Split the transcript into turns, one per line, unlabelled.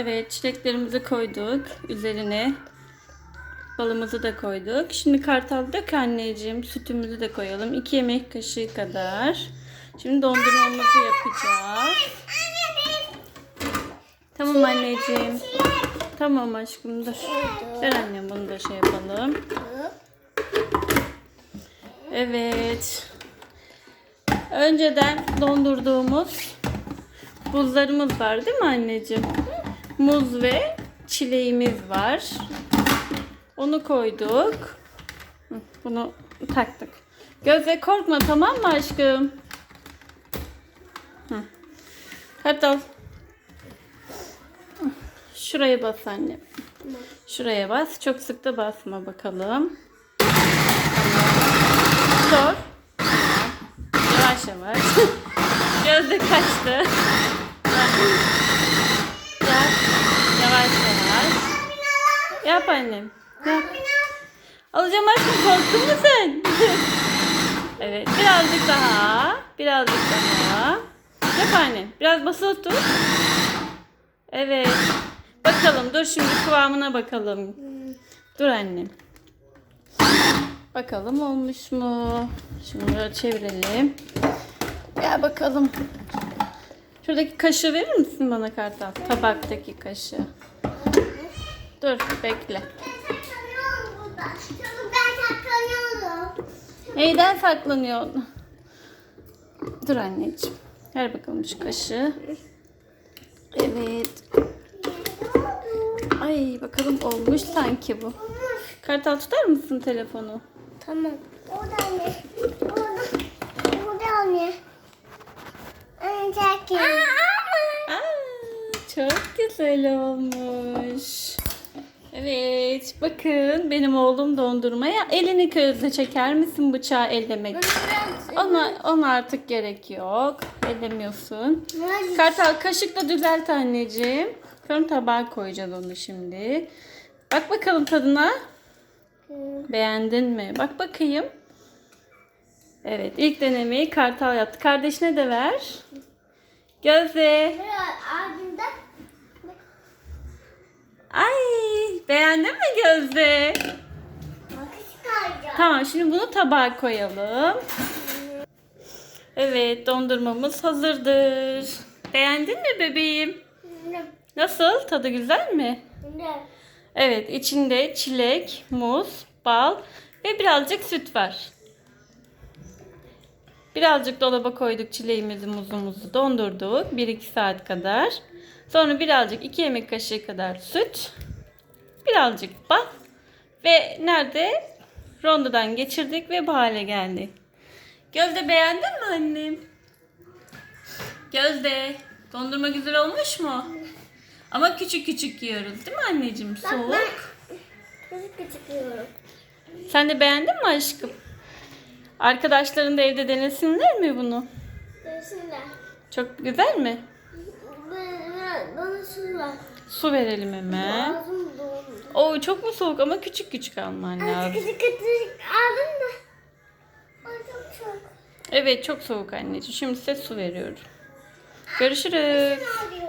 Evet çileklerimizi koyduk üzerine. Balımızı da koyduk. Şimdi kartal dök anneciğim. Sütümüzü de koyalım. 2 yemek kaşığı kadar. Şimdi dondurmamızı yapacağız. Tamam anneciğim. Tamam aşkım dur. Ver annem bunu da şey yapalım. Evet. Önceden dondurduğumuz buzlarımız var değil mi anneciğim? Muz ve çileğimiz var. Onu koyduk. Bunu taktık. Gözle korkma tamam mı aşkım? Kartal. Şuraya bas anne. Şuraya bas. Çok sık da basma bakalım. Dur. Yavaş yavaş. Gözde kaçtı. Yap. Yavaş yavaş. Yap annem. Yap. Alacağım aşkım korktun mu sen? evet birazcık daha. Birazcık daha. Yap annem. Biraz basılı tut. Evet. Bakalım dur şimdi kıvamına bakalım. Dur annem. Bakalım olmuş mu? Şimdi böyle çevirelim. Gel bakalım. Şuradaki kaşığı verir misin bana Kartal? Tabaktaki kaşığı. Dur bekle. Neyden saklanıyorsun? Dur anneciğim. Ver bakalım şu kaşığı. Evet. Ay bakalım olmuş sanki bu. Kartal tutar mısın telefonu?
Tamam. Orada anne. Orada. Orada. Anne çekin.
Aa, çok güzel olmuş. Evet, bakın benim oğlum dondurmaya elini közle çeker misin bıçağı ellemek? Ona, ona artık gerek yok. Ellemiyorsun. Kartal kaşıkla düzelt anneciğim. Sonra tabağa koyacağız onu şimdi. Bak bakalım tadına. Beğendin mi? Bak bakayım. Evet ilk denemeyi Kartal yaptı. Kardeşine de ver. Gözde. Ay beğendin mi Gözde? Tamam şimdi bunu tabağa koyalım. Evet dondurmamız hazırdır. Beğendin mi bebeğim? Nasıl? Tadı güzel mi? Evet içinde çilek, muz, bal ve birazcık süt var. Birazcık dolaba koyduk çileğimizi, muzumuzu dondurduk 1-2 saat kadar. Sonra birazcık 2 yemek kaşığı kadar süt, birazcık bal ve nerede? Rondodan geçirdik ve bu hale geldi. Gözde beğendin mi annem? Gözde, dondurma güzel olmuş mu? Ama küçük küçük yiyoruz değil mi anneciğim? Soğuk.
Küçük küçük yiyorum.
Sen de beğendin mi aşkım? Arkadaşların da evde denesinler mi bunu?
Görsünler.
Çok güzel mi?
Bana, su ver.
Su verelim hemen.
Ağzım.
Oo çok mu soğuk ama küçük küçük alman lazım.
Küçük küçük aldın çok çok.
Evet çok soğuk anneciğim. Şimdi size su veriyorum. Görüşürüz.
Ne oluyor?